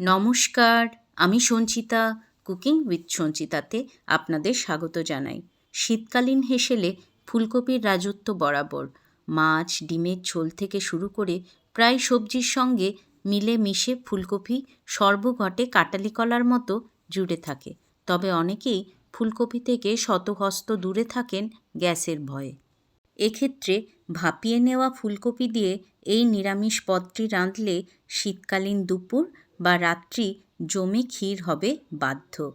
নমস্কার, আমি Sanchita, cooking with সঞ্চিতাতে আপনাদের স্বাগত জানাই। শীতকালীন হেসেলে ফুলকপির রাজত্ব বরাবর মাছ, ডিমের ঝোল থেকে শুরু করে প্রায় সবজির সঙ্গে মিলে মিশে ফুলকপি সর্বঘটে কাটালি কলার মতো জুড়ে থাকে। তবে অনেকেই ফুলকপি থেকে শতহস্ত দূরে থাকেন গ্যাসের ভয়ে। এক্ষেত্রে ভাপিয়ে নেওয়া ফুলকপি দিয়ে এই নিরামিষ পদটি রাঁধলে শীতকালীন দুপুর বা রাত্রি জমে ক্ষীর হবে বাধ্য।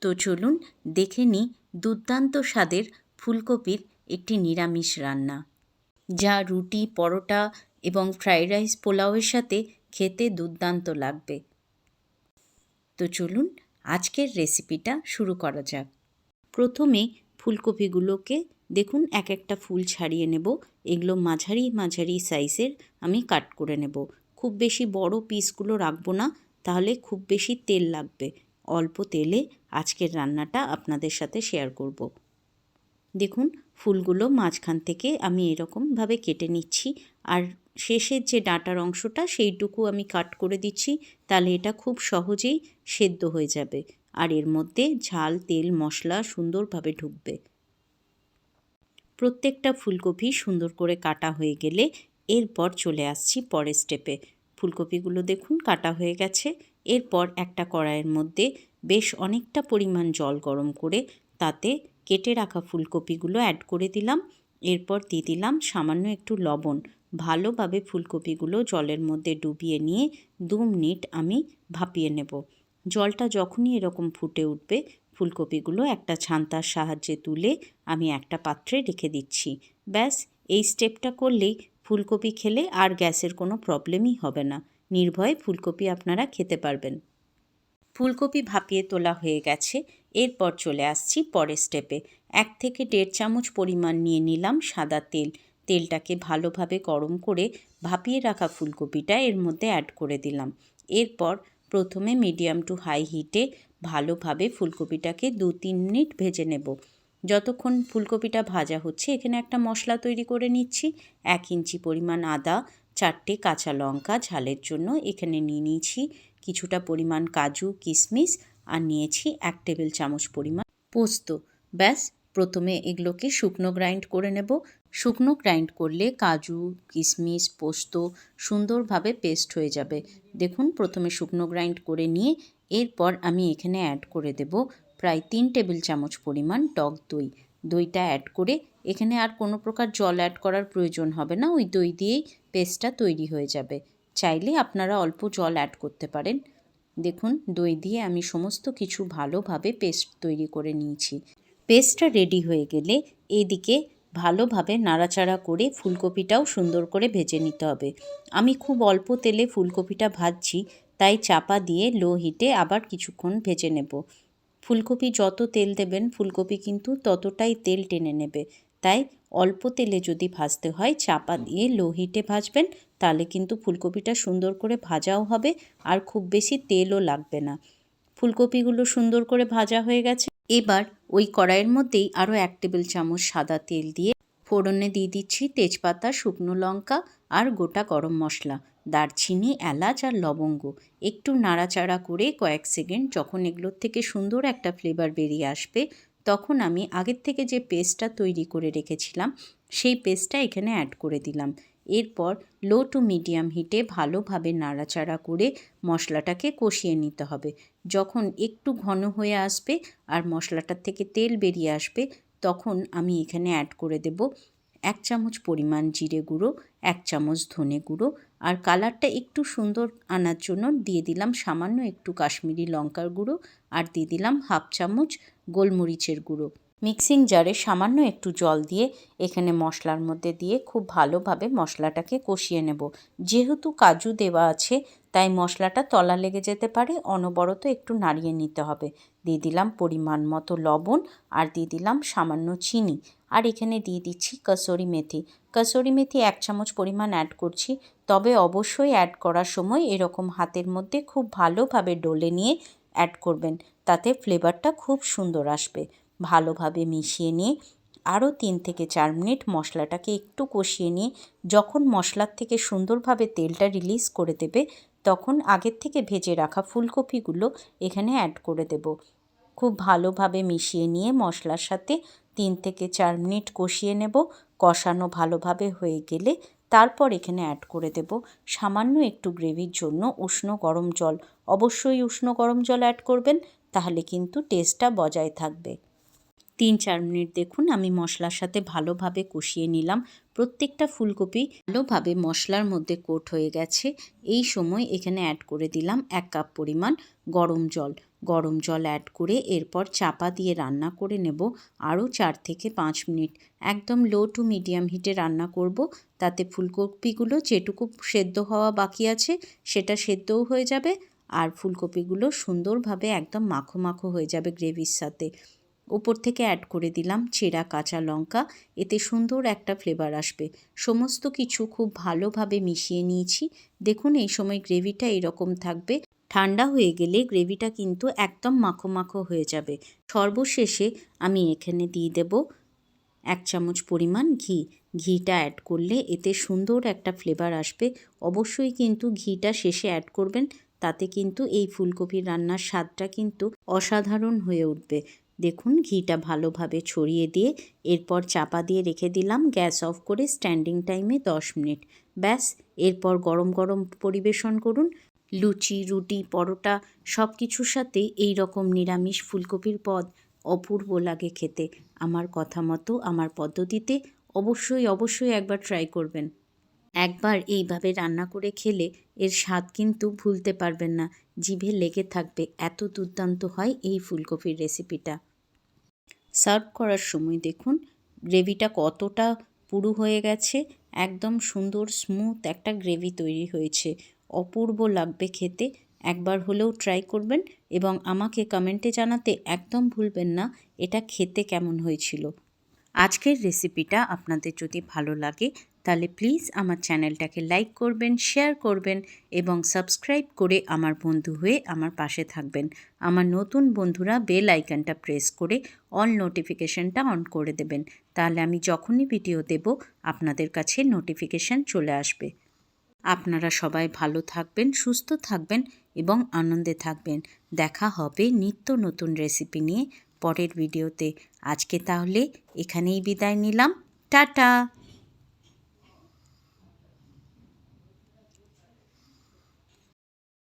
তো চলুন দেখে নিই দুর্দান্ত স্বাদের ফুলকপির একটি নিরামিষ রান্না। যা রুটি, পরোটা এবং ফ্রাইড রাইস পোলাওয়ের সাথে খেতে দুর্দান্ত লাগবে। তো চলুন আজকের রেসিপিটা শুরু করা যাক। প্রথমে ফুলকপিগুলোকে দেখুন এক একটা ফুল ছাড়িয়ে নেব। এগুলো মাঝারি মাঝারি সাইজের আমি কাট করে নেব। খুব বেশি বড় পিসগুলো রাখব না, তাহলে খুব বেশি তেল লাগবে। অল্প তেলে আজকের রান্নাটা আপনাদের সাথে শেয়ার করব। দেখুন ফুলগুলো মাঝখান থেকে আমি এরকমভাবে কেটে নিচ্ছি। আর শেষের যে ডাঁটার অংশটা সেইটুকু আমি কাট করে দিচ্ছি, তাহলে এটা খুব সহজেই সেদ্ধ হয়ে যাবে। আর এর মধ্যে ঝাল, তেল, মশলা সুন্দরভাবে ঢুকবে। প্রত্যেকটা ফুলকপি সুন্দর করে কাটা হয়ে গেলে এরপর চলে আসছি পরের স্টেপে ফুলকপিগুলো দেখুন কাটা হয়ে গেছে। এরপর একটা কড়াইয়ের মধ্যে বেশ অনেকটা পরিমাণ জল গরম করে তাতে কেটে রাখা ফুলকপিগুলো অ্যাড করে দিলাম। এরপর দিয়ে দিলাম সামান্য একটু লবণ। ভালোভাবে ফুলকপিগুলো জলের মধ্যে ডুবিয়ে নিয়ে দু মিনিট আমি ভাপিয়ে নেব। জলটা যখনই এরকম ফুটে উঠবে ফুলকপিগুলো একটা ছান্তার সাহায্যে তুলে আমি একটা পাত্রে রেখে দিচ্ছি। ব্যাস, এই স্টেপটা করলেই ফুলকপি খেলে আর গ্যাসের কোনো প্রবলেমই হবে না। নির্ভয়ে ফুলকপি আপনারা খেতে পারবেন। ফুলকপি ভাপিয়ে তোলা হয়ে গেছে। এরপর চলে আসছি পরের স্টেপে। এক থেকে দেড় চামচ পরিমাণ নিয়ে নিলাম সাদা তেল। তেলটাকে ভালোভাবে গরম করে ভাপিয়ে রাখা ফুলকপিটা এর মধ্যে অ্যাড করে দিলাম। এরপর প্রথমে মিডিয়াম টু হাই হিটে ভালোভাবে ফুলকপিটাকে দু তিন মিনিট ভেজে নেব। যতক্ষণ ফুলকপিটা ভাজা হচ্ছে, এখানে একটা মশলা তৈরি করে নিচ্ছি। এক ইঞ্চি পরিমাণ আদা, চারটে কাঁচা লঙ্কা ঝালের জন্য এখানে নিয়ে নিয়েছি কিছুটা পরিমাণ কাজু, কিশমিশ আর নিয়েছি এক টেবিল চামচ পরিমাণ পোস্ত। ব্যাস, প্রথমে এগুলোকে শুকনো গ্রাইন্ড করে নেব। শুকনো গ্রাইন্ড করলে কাজু কিশমিশ পোস্ত সুন্দরভাবে পেস্ট হয়ে যাবে। দেখুন, প্রথমে শুকনো গ্রাইন্ড করে নিয়ে এরপর আমি এখানে অ্যাড করে দেব প্রায় তিন টেবিল চামচ পরিমাণ টক দই। দইটা অ্যাড করে এখানে আর কোনো প্রকার জল অ্যাড করার প্রয়োজন হবে না, ওই দই দিয়েই পেস্টটা তৈরি হয়ে যাবে। চাইলে আপনারা অল্প জল অ্যাড করতে পারেন। দেখুন, দই দিয়ে আমি সমস্ত কিছু ভালোভাবে পেস্ট তৈরি করে নিয়েছি। পেস্টটা রেডি হয়ে গেলে এদিকে ভালোভাবে নাড়াচাড়া করে ফুলকপিটাও সুন্দর করে ভেজে নিতে হবে। আমি খুব অল্প তেলে ফুলকপিটা ভাজছি, তাই চাপা দিয়ে লো হিটে আবার কিছুক্ষণ ভেজে নেব। ফুলকপি যত তেল দেবেন, ফুলকপি কিন্তু ততটাই তেল টেনে নেবে। তাই অল্প তেলে যদি ভাজতে হয়, চাপা দিয়ে লো হিটে ভাজবেন, তাহলে কিন্তু ফুলকপিটা সুন্দর করে ভাজাও হবে আর খুব বেশি তেলও লাগবে না। ফুলকপিগুলো সুন্দর করে ভাজা হয়ে গেছে। এবার ওই কড়াইয়ের মধ্যেই আরও এক টেবিল চামচ সাদা তেল দিয়ে ফোড়নে দিয়ে দিচ্ছি তেজপাতা, শুকনো লঙ্কা আর গোটা গরম মশলা, দারচিনি, এলাচ আর লবঙ্গ। একটু নাড়াচাড়া করে কয়েক সেকেন্ড যখন এগুলোর থেকে সুন্দর একটা ফ্লেভার বেরিয়ে আসবে, তখন আমি আগের থেকে যে পেস্টটা তৈরি করে রেখেছিলাম, সেই পেস্টটা এখানে অ্যাড করে দিলাম। এরপর লো টু মিডিয়াম হিটে ভালোভাবে নাড়াচাড়া করে মশলাটাকে কষিয়ে নিতে হবে। যখন একটু ঘন হয়ে আসবে আর মশলাটার থেকে তেল বেরিয়ে আসবে, তখন আমি এখানে অ্যাড করে দেব এক চামচ পরিমাণ জিরে গুঁড়ো, এক চামচ ধনে গুঁড়ো আর কালারটা একটু সুন্দর আনার জন্য দিয়ে দিলাম সামান্য একটু কাশ্মীরি লঙ্কার গুঁড়ো আর দিয়ে দিলাম হাফ চামচ গোলমরিচের গুঁড়ো। মিক্সিং জারে সামান্য একটু জল দিয়ে এখানে মশলার মধ্যে দিয়ে খুব ভালোভাবে মশলাটাকে কষিয়ে নেব। যেহেতু কাজু দেওয়া আছে, তাই মশলাটা তলা লেগে যেতে পারে, অনবরত একটু নাড়িয়ে নিতে হবে। দিয়ে দিলাম পরিমাণ মতো লবণ আর দিয়ে দিলাম সামান্য চিনি। আর এখানে দিয়ে দিচ্ছি কসুরি মেথি। কসুরি মেথি এক চামচ পরিমাণ অ্যাড করছি। তবে অবশ্যই অ্যাড করার সময় এরকম হাতের মধ্যে খুব ভালোভাবে ডলে নিয়ে অ্যাড করবেন। তাতে ফ্লেভারটা খুব সুন্দর আসবে। ভালোভাবে মিশিয়ে নিয়ে আরও তিন থেকে চার মিনিট মশলাটাকে একটু কষিয়ে নিয়ে যখন মশলার থেকে সুন্দরভাবে তেলটা রিলিজ করে দেবে, তখন আগের থেকে ভেজে রাখা ফুলকপিগুলো এখানে অ্যাড করে দেব। খুব ভালোভাবে মিশিয়ে নিয়ে মশলার সাথে তিন থেকে চার মিনিট কষিয়ে নেব। কষানো ভালোভাবে হয়ে গেলে তারপর এখানে অ্যাড করে দেব সামান্য একটু গ্রেভির জন্য উষ্ণ গরম জল। অবশ্যই উষ্ণ গরম জল অ্যাড করবেন, তাহলে কিন্তু টেস্টটা বজায় থাকবে। তিন চার মিনিট দেখুন, আমি মশলার সাথে ভালোভাবে কষিয়ে নিলাম। প্রত্যেকটা ফুলকপি ভালোভাবে মশলার মধ্যে কোট হয়ে গেছে। এই সময় এখানে অ্যাড করে দিলাম এক কাপ পরিমাণ গরম জল। গরম জল অ্যাড করে এরপর চাপা দিয়ে রান্না করে নেব। আরও চার থেকে পাঁচ মিনিট। একদম লো টু মিডিয়াম হিটে রান্না করব। তাতে ফুলকপিগুলো যেটুকু সেদ্ধ হওয়া বাকি আছে, সেটা সেদ্ধও হয়ে যাবে। আর ফুলকপিগুলো সুন্দরভাবে একদম মাখো মাখো হয়ে যাবে গ্রেভির সাথে। ওপর থেকে অ্যাড করে দিলাম চেরা, কাঁচা লঙ্কা। এতে সুন্দর একটা ফ্লেভার আসবে। সমস্ত কিছু খুব ভালোভাবে মিশিয়ে নিয়েছি। দেখুন, এই সময় গ্রেভিটা এরকম থাকবে। ঠান্ডা হয়ে গেলে গ্রেভিটা কিন্তু একদম মাখো মাখো হয়ে যাবে। সর্বশেষে আমি এখানে দিয়ে দেব এক চামচ পরিমাণ ঘি। ঘিটা অ্যাড করলে এতে সুন্দর একটা ফ্লেভার আসবে। অবশ্যই কিন্তু ঘিটা শেষে অ্যাড করবেন। তাতে কিন্তু এই ফুলকপির রান্নার স্বাদটা কিন্তু অসাধারণ হয়ে উঠবে। দেখুন, ঘিটা ভালোভাবে ছড়িয়ে দিয়ে এরপর চাপা দিয়ে রেখে দিলাম। গ্যাস অফ করে স্ট্যান্ডিং টাইমে দশ মিনিট। ব্যাস, এরপর গরম গরম পরিবেশন করুন। লুচি, রুটি, পরোটা সব কিছুর সাথে এই রকম নিরামিষ ফুলকপির পদ অপূর্ব লাগে খেতে। আমার কথা মতো আমার পদ্ধতিতে অবশ্যই অবশ্যই একবার ট্রাই করবেন। একবার এইভাবে রান্না করে খেলে এর স্বাদ কিন্তু ভুলতে পারবেন না। জিভে লেগে থাকবে। এত দুর্দান্ত হয় এই ফুলকপির রেসিপিটা সার্ভ করার সময় দেখুন, গ্রেভিটা কতটা পুরু হয়ে গেছে, একদম সুন্দর স্মুথ একটা গ্রেভি তৈরি হয়েছে। অপূর্ব লাগবে খেতে, একবার হলেও ট্রাই করবেন এবং আমাকে কমেন্টে জানাতে একদম ভুলবেন না, এটা খেতে কেমন হয়েছিল। আজকের রেসিপিটা আপনাদের যদি ভালো লাগে তাহলে প্লিজ আমার চ্যানেলটাকে লাইক করবেন শেয়ার করবেন এবং সাবস্ক্রাইব করে আমার বন্ধু হয়ে আমার পাশে থাকবেন। আমার নতুন বন্ধুরা বেল আইকনটা প্রেস করে অল নোটিফিকেশনটা অন করে দেবেন। তাহলে আমি যখনই ভিডিও দেব, আপনাদের কাছে নোটিফিকেশান চলে আসবে। আপনারা সবাই ভালো থাকবেন, সুস্থ থাকবেন এবং আনন্দে থাকবেন। দেখা হবে নিত্য নতুন রেসিপি নিয়ে পরের ভিডিওতে আজকে তাহলে এখানেই বিদায় নিলাম। টাটা!